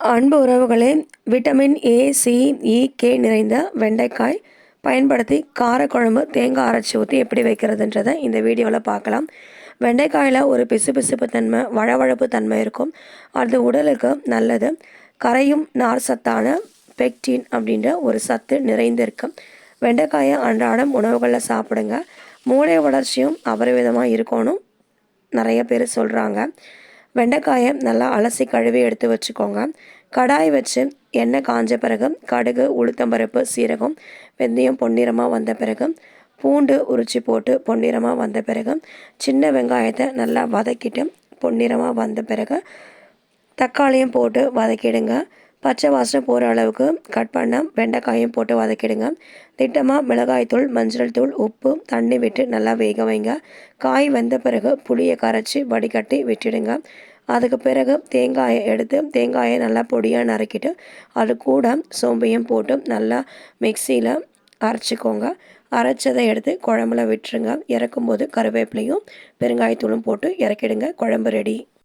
அன்பு உறவுகளே vitamin A C E K நிறைந்த வெண்டைக்காய் பயன்படுத்தி காரக்குழம்பு தேங்காய் அரைச்சி ஊற்றி எப்படி வைக்கிறதுன்றதை இந்த வீடியோவில் பார்க்கலாம். வெண்டைக்காயில் ஒரு பிசுபிசுப்பு தன்மை வழவழப்பு தன்மை இருக்கும். அது உடலுக்கு நல்லது. கரையும் நார் சத்தான பெக்டின் அப்படின்ற ஒரு சத்து நிறைந்திருக்கு. வெண்டைக்காயை அன்றாடம் உணவுகளில் சாப்பிடுங்க. மூளை வளர்ச்சியும் அபரிவிதமாக இருக்கணும். நிறைய பேர் சொல்கிறாங்க வெண்டைக்காயை நல்லா அலசி கழுவி எடுத்து வச்சுக்கோங்க. கடாய் வச்சு எண்ணெய் காஞ்ச பிறகு கடுகு உளுத்தம்பருப்பு சீரகம் வெந்தயம் பொன்னிறமாக வந்த பிறகு பூண்டு உரிச்சி போட்டு பொன்னிறமாக வந்த பிறகு சின்ன வெங்காயத்தை நல்லா வதக்கிட்டு பொன்னிறமாக வந்த பிறகு தக்காளியும் போட்டு வதக்கிடுங்க. பச்சை வாசனை போகிற அளவுக்கு கட் பண்ண வெண்டைக்காயும் போட்டு வதக்கிடுங்க. திட்டமாக மிளகாய்த்தூள் மஞ்சள் தூள் உப்பு தண்ணி விட்டு நல்லா வேக வைங்க. காய் வெந்த பிறகு புளியை கரைச்சி வடிகட்டி விட்டுடுங்க. அதுக்கு பிறகு தேங்காயை எடுத்து தேங்காயை நல்லா பொடியாக நறுக்கிட்டு அது கூட சோம்பையும் போட்டு நல்லா மிக்சியில் அரைச்சிக்கோங்க. அரைச்சதை எடுத்து குழம்புல விட்டுருங்க. இறக்கும்போது கருவேப்பிலையும் பெருங்காயத்தூளும் போட்டு இறக்கிடுங்க. குழம்பு ரெடி